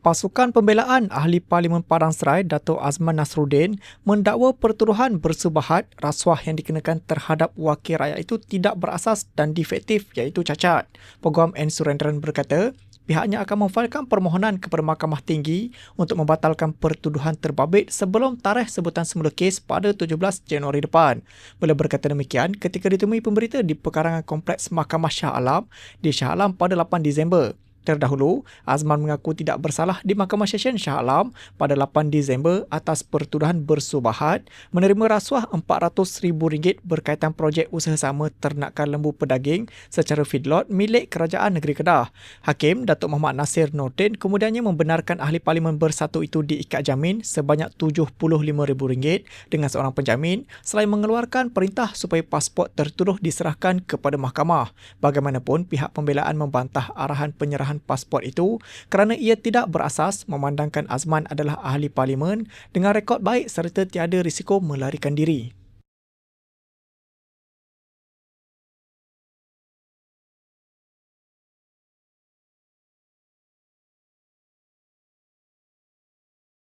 Pasukan Pembelaan Ahli Parlimen Padang Serai Dato' Azman Nasruddin mendakwa pertuduhan bersubahat rasuah yang dikenakan terhadap wakil rakyat itu tidak berasas dan defektif iaitu cacat. Peguam N. Surendran berkata, pihaknya akan memfailkan permohonan kepada Mahkamah Tinggi untuk membatalkan pertuduhan terbabit sebelum tarikh sebutan semula kes pada 17 Januari depan. Beliau berkata demikian ketika ditemui pemberita di pekarangan Kompleks Mahkamah Shah Alam di Shah Alam pada 8 Disember. Terdahulu, Azman mengaku tidak bersalah di Mahkamah Session Shah Alam pada 8 Disember atas pertuduhan bersubahat menerima rasuah RM400,000 berkaitan projek usaha sama ternakan lembu pedaging secara feedlot milik Kerajaan Negeri Kedah. Hakim Datuk Muhammad Nasir Nordin kemudiannya membenarkan ahli parlimen bersatu itu diikat jamin sebanyak RM75,000 dengan seorang penjamin selain mengeluarkan perintah supaya pasport tertuduh diserahkan kepada mahkamah. Bagaimanapun, pihak pembelaan membantah arahan penyerahan pengesahan pasport itu kerana ia tidak berasas memandangkan Azman adalah ahli parlimen dengan rekod baik serta tiada risiko melarikan diri.